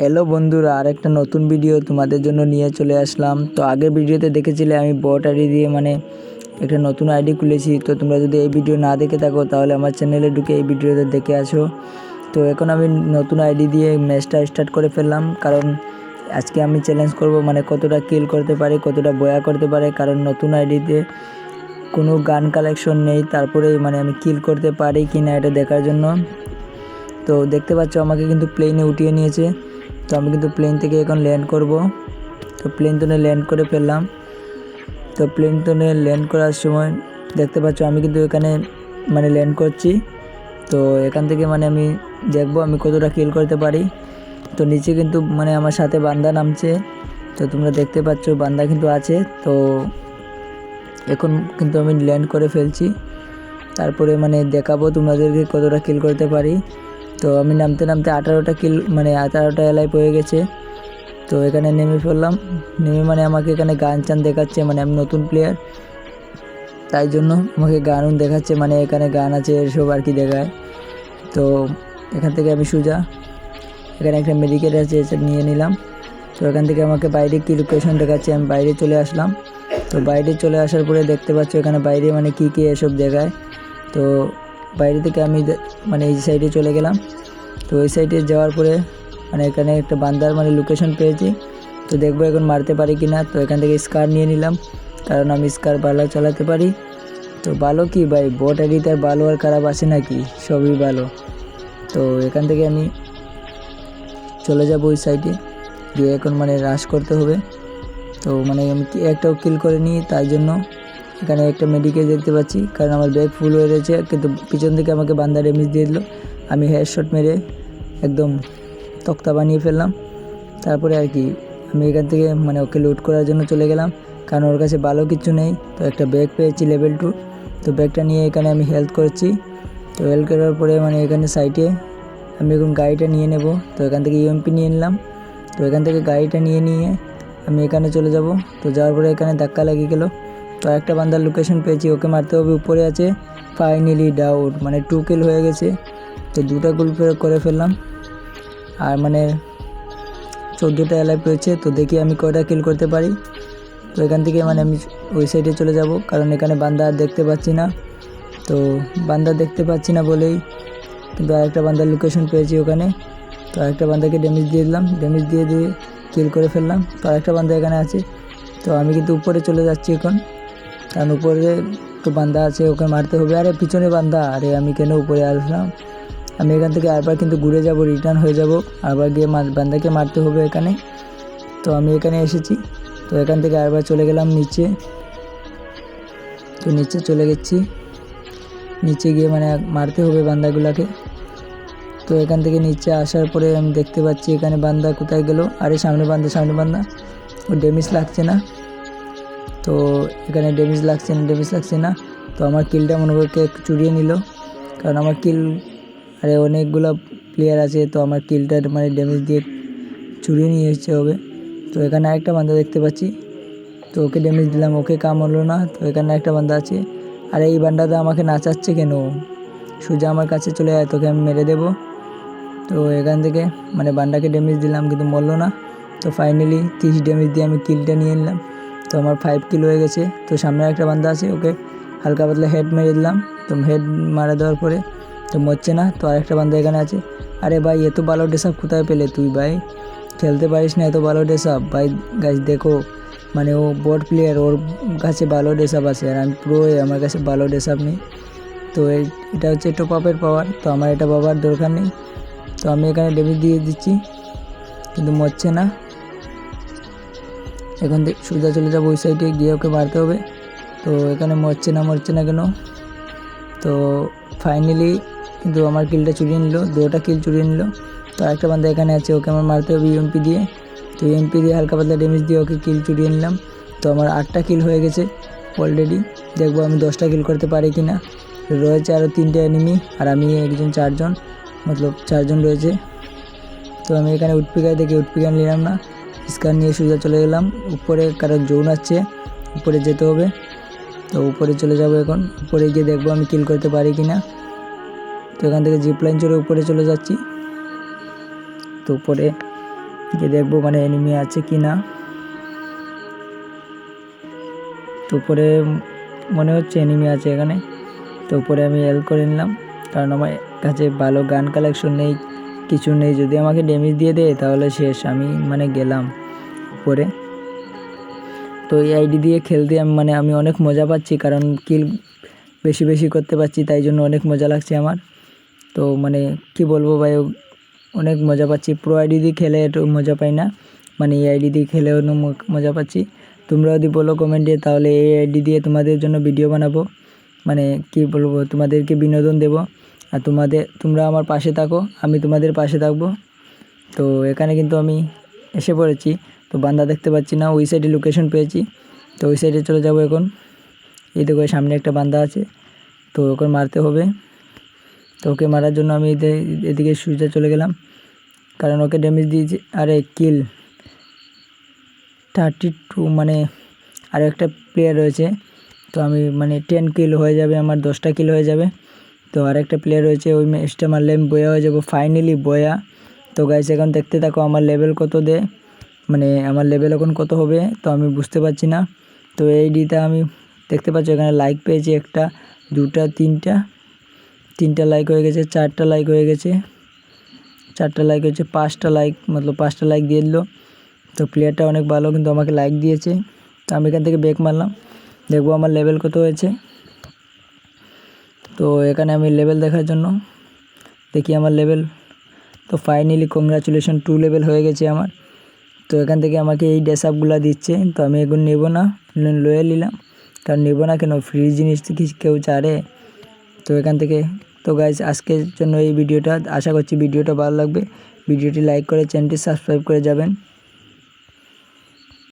Hello বন্ধুরা আর একটা নতুন ভিডিও তোমাদের জন্য নিয়ে চলে আসলাম। তো আগের ভিডিওতে দেখেছিলে আমি বট আইডি দিয়ে মানে একটা নতুন আইডি খুলেছি। তো তোমরা যদি এই ভিডিও না দেখে থাকো, তাহলে আমার চ্যানেলে ঢুকে এই ভিডিওতে দেখে আসো। তো এখন আমি নতুন আইডি দিয়ে ম্যাচটা স্টার্ট করে ফেললাম। কারণ আজকে আমি চ্যালেঞ্জ করব মানে কতটা কিল করতে পারি, কতটা বয়া করতে পারে। কারণ নতুন আইডিতে কোনো গান কালেকশন নেই, তারপরে মানে আমি কিল করতে পারি কি না এটা দেখার জন্য। তো দেখতে পাচ্ছ, আমাকে কিন্তু প্লেনে উঠিয়ে নিয়েছে। তো আমি কিন্তু প্লেন থেকে এখন ল্যান্ড করব। তো প্লেন তো ল্যান্ড করে ফেললাম। তো প্লেন তো ল্যান্ড করার সময় দেখতে পাচ্ছ আমি কিন্তু এখানে মানে ল্যান্ড করছি। তো এখান থেকে মানে আমি দেখব আমি কতটা কিল করতে পারি। তো নিচে কিন্তু মানে আমার সাথে বান্দা নামছে। তো তোমরা দেখতে পাচ্ছ বান্দা কিন্তু আছে। তো এখন কিন্তু আমি ল্যান্ড করে ফেলছি। তারপরে মানে দেখাবো তোমাদেরকে কতটা কিল করতে পারি। তো আমি নামতে নামতে আঠারোটা কিল মানে আঠারোটা এলাই পড়ে গেছে। তো এখানে নেমে ফেললাম নেমে মানে আমাকে এখানে গান চান দেখাচ্ছে মানে আমি নতুন প্লেয়ার তাই জন্য আমাকে গানও দেখাচ্ছে মানে এখানে গান আছে, এসব আর কি দেখায়। তো এখান থেকে আমি সোজা, এখানে একটা মেডিকেল আছে এসব নিয়ে নিলাম। তো এখান থেকে আমাকে বাইরে কী লোকেশন দেখাচ্ছে, আমি বাইরে চলে আসলাম। তো বাইরে চলে আসার পরে দেখতে পাচ্ছ এখানে বাইরে মানে কী কী এসব দেখায়। তো বাইরে থেকে আমি মানে এই সাইডে চলে গেলাম। তো ওই সাইডে যাওয়ার পরে মানে এখানে একটা বান্দার মানে লোকেশন পেয়েছি। তো দেখব এখন মারতে পারি কি না তো এখান থেকে স্কার নিয়ে নিলাম। কারণ আমি স্কার ভালো চালাতে পারি। তো ভালো কি ভাই? বট আইডিতে আর ভালো আর খারাপ আছে নাকি? সবই ভালো তো এখান থেকে আমি চলে যাব ওই সাইডে গিয়ে এখন মানে রাশ করতে হবে। তো মানে আমি একটাও কিল করে নিই তাই জন্য এখানে একটা মেডিকেল দেখতে পাচ্ছি, কারণ আমার ব্যাগ ফুল হয়ে রয়েছে, কিন্তু পিছন থেকে আমাকে বান্দা ড্যামেজ দিয়ে দিল। আমি হেয়ার শট মেরে একদম তক্তা বানিয়ে ফেললাম। তারপরে আর কি, আমি এখান থেকে মানে ওকে লুট করার জন্য চলে গেলাম, কারণ ওর কাছে ভালো কিছু নেই, তো একটা ব্যাগ পেয়েছি লেভেল টু তো ব্যাগটা নিয়ে এখানে আমি হেল্প করছি। তো হেল্প করার পরে মানে এখানে সাইডে আমি এখন গাড়িটা নিয়ে নেব। তো এখান থেকে ইউএমপি নিয়ে নিলাম। তো এখান থেকে গাড়িটা নিয়ে নিয়ে আমি এখানে চলে যাব। তো যাওয়ার পরে এখানে ধাক্কা লেগে গেল। তো একটা বান্দার লোকেশন পেয়েছি, ওকে মারতে হবে, উপরে আছে ফাইনালি ডাউট মানে টু কিল হয়ে গেছে। তো দুটা গোল করে ফেললাম। আর মানে চোদ্দোটা এলাই পেয়েছে, তো দেখি আমি কয়টা কিল করতে পারি। তো এখান থেকে মানে আমি ওই সাইডে চলে যাব, কারণ এখানে বান্দা দেখতে পাচ্ছি না। তো বান্দা দেখতে পাচ্ছি না বলেই কিন্তু আরেকটা বান্দার লোকেশন পেয়েছি ওখানে। তো আরেকটা বান্দাকে ড্যামেজ দিয়ে দিলাম ড্যামেজ দিয়ে দিয়ে কিল করে ফেললাম। তো আরেকটা বান্দা এখানে আছে। তো আমি কিন্তু উপরে চলে যাচ্ছি এখন। কারণ উপরে তো বান্দা আছে, ওকে মারতে হবে। আরে, পিছনে বান্দা। আরে, আমি কেন উপরে আসলাম? আমি এখান থেকে আরবার কিন্তু ঘুরে যাব রিটার্ন হয়ে যাব। আবার গিয়ে বান্দাকে মারতে হবে এখানে। তো আমি এখানে এসেছি। তো এখান থেকে আরবার চলে গেলাম নিচে। তো নিচে চলে গেছি। নিচে গিয়ে মানে মারতে হবে বান্দাগুলাকে। তো এখান থেকে নিচে আসার পরে আমি দেখতে পাচ্ছি এখানে বান্দা কোথায় গেল। আরে, সামনে বান্দা সামনে বান্দা। ও ড্যামেজ লাগছে না। তো এখানে ড্যামেজ লাগছে না ড্যামেজ লাগছে না। তো আমার কিলটা মনে করে চুরিয়ে নিল। কারণ আমার কিল আরে অনেকগুলো প্লেয়ার আছে, তো আমার কিলটা মানে ড্যামেজ দিয়ে চুরিয়ে নিয়ে এসছে হবে তো এখানে আরেকটা বান্দা দেখতে পাচ্ছি। তো ওকে ড্যামেজ দিলাম, ওকে কাম হলো না। তো এখানে একটা বান্দা আছে। আর এই বান্দাটা আমাকে নাচাচ্ছে কেন? সোজা আমার কাছে চলে যায়, তোকে আমি মেরে দেবো। তো এখান থেকে মানে বান্দাকে ড্যামেজ দিলাম, কিন্তু মরলো না। তো ফাইনালি তিরিশ ড্যামেজ দিয়ে আমি কিলটা নিয়ে নিলাম। তো আমার ফাইভ কিল হয়ে গেছে। তো সামনে একটা বান্দা আছে, ওকে হালকা পাতলা হেড মেরে দিলাম। তো হেড মারা দেওয়ার পরে তো মরছে না, তো আরেকটা বান্দা এখানে আছে। আরে ভাই, এত ভালো ড্রেস কোথায় পেলে তুই ভাই? খেলতে পারিস না এত ভালো ড্রেস ভাই গাছ দেখো মানে ও বোর্ড প্লেয়ার ওর কাছে ভালো ড্রেস আছে, আর আমি প্রো আমার কাছে ভালো ড্রেস নেই। তো এটা হচ্ছে টপ আপের পাওয়ার তো আমার এটা পাওয়ার দরকার নেই। তো আমি এখানে ডেবিট দিয়ে দিচ্ছি, কিন্তু মরছে না। এখন থেকে সোজা চলে যাব ওই সাইডে গিয়ে ওকে মারতে হবে। তো এখানে মরছে না মরছে না কেন? তো ফাইনালি কিন্তু আমার কিলটা চুরিয়ে নিল দুটা কিল চুরিয়ে নিল। তো আরেকটা বান্দা এখানে আছে, ওকে আমার মারতে হবে ইউএমপি দিয়ে। তো ইউএমপি দিয়ে হালকা পাতলা ড্যামেজ দিয়ে ওকে কিল চুরিয়ে নিলাম। তো আমার আটটা কিল হয়ে গেছে অলরেডি দেখব আমি দশটা কিল করতে পারি কি না রয়েছে আরও তিনটে এনিমি আর আমি একজন চারজন, মতলব চারজন রয়েছে। তো আমি এখানে উটপিকার দেখে উটপিকার নিলাম না। স্কার নিয়ে সোজা চলে গেলাম। উপরে কারও জোন আছে উপরে যেতে হবে। তো উপরে চলে যাব এখন। উপরে গিয়ে দেখব আমি কিল করতে পারি কি না তো এখান থেকে জিপ লাইন চড়ে উপরে চলে যাচ্ছি। তো উপরে গিয়ে দেখব মানে এনিমি আছে কি না তো উপরে মনে হচ্ছে এনিমি আছে এখানে। তো উপরে আমি এল করে নিলাম। কারণ আমার কাছে ভালো গান কালেকশন নেই। কিছু নেই, যদি আমাকে ড্যামেজ দিয়ে দেয় তাহলে শেষ, আমি মানে গেলাম উপরে। তো এই আইডি দিয়ে খেলতে আমি মানে আমি অনেক মজা পাচ্ছি, কারণ কিল বেশি বেশি করতে পারছি, তাই জন্য অনেক মজা লাগছে আমার। তো মানে কি বলব ভাই, অনেক মজা পাচ্ছি। প্রো আইডি দিয়ে খেলে একটু মজা পাই না মানে এই আইডি দিয়ে খেলে অন্য মজা পাচ্ছি। তোমরা যদি বলো কমেন্টে তাহলে এই আইডি দিয়ে তোমাদের জন্য ভিডিও বানাবো। মানে কি বলব, তোমাদেরকে বিনোদন দেব। আর তোমাদের, তোমরা আমার পাশে থাকো, আমি তোমাদের পাশে থাকব। তো এখানে কিন্তু আমি এসে পড়েছি। তো বান্দা দেখতে পাচ্ছি না, ওই সাইডে লোকেশন পেয়েছি। তো ওই সাইডে চলে যাব এখন। এই দেখো সামনে একটা বান্দা আছে। তো ওকে মারতে হবে। তো ওকে মারার জন্য আমি এদিকে সুইচে চলে গেলাম। কারণ ওকে ড্যামেজ দিয়েছি। আরে কিল থার্টি টু মানে আর একটা প্লেয়ার রয়েছে। তো আমি মানে টেন কিল হয়ে যাবে, আমার দশটা কিল হয়ে যাবে। তো আরেকটা প্লেয়ার রয়েছে, ওই ম্যাচটা মারলে আমি বয়া হয়ে যাব। ফাইনালি বয়া। তো গাইস এখন দেখতে থাকো আমার লেভেল কত দে মানে আমার লেভেল এখন কত হবে, তো আমি বুঝতে পারছি না। তো এই ডিটা আমি দেখতে পাচ্ছি, এখানে লাইক পেয়েছি একটা, দুটা, তিনটা। তিনটা লাইক হয়ে গেছে, চারটা লাইক হয়ে গেছে। চারটা লাইক হয়েছে পাঁচটা লাইক মতলব পাঁচটা লাইক দিয়ে দিল। তো প্লেয়ারটা অনেক ভালো, কিন্তু আমাকে লাইক দিয়েছে। তো আমি এখান থেকে ব্যাক মারলাম। দেখব আমার লেভেল কত হয়েছে। তো এখানে আমি লেভেল দেখার জন্য। দেখি আমার লেভেল তো ফাইনালি কংগ্রাচুলেশন টু লেভেল হয়ে গেছে আমার। তো এখান থেকে আমাকে এই ড্রেস আপগুলো দিচ্ছে। তো আমি এখন নেব না লয়ে নিলাম। কারণ নেব না কেন? ফ্রি জিনিস কি কেউ চারে। তো এখান থেকে তো গাইজ আজকের জন্য এই ভিডিওটা আশা করছি ভিডিওটা ভালো লাগবে। ভিডিওটি লাইক করে চ্যানেলটি সাবস্ক্রাইব করে যাবেন।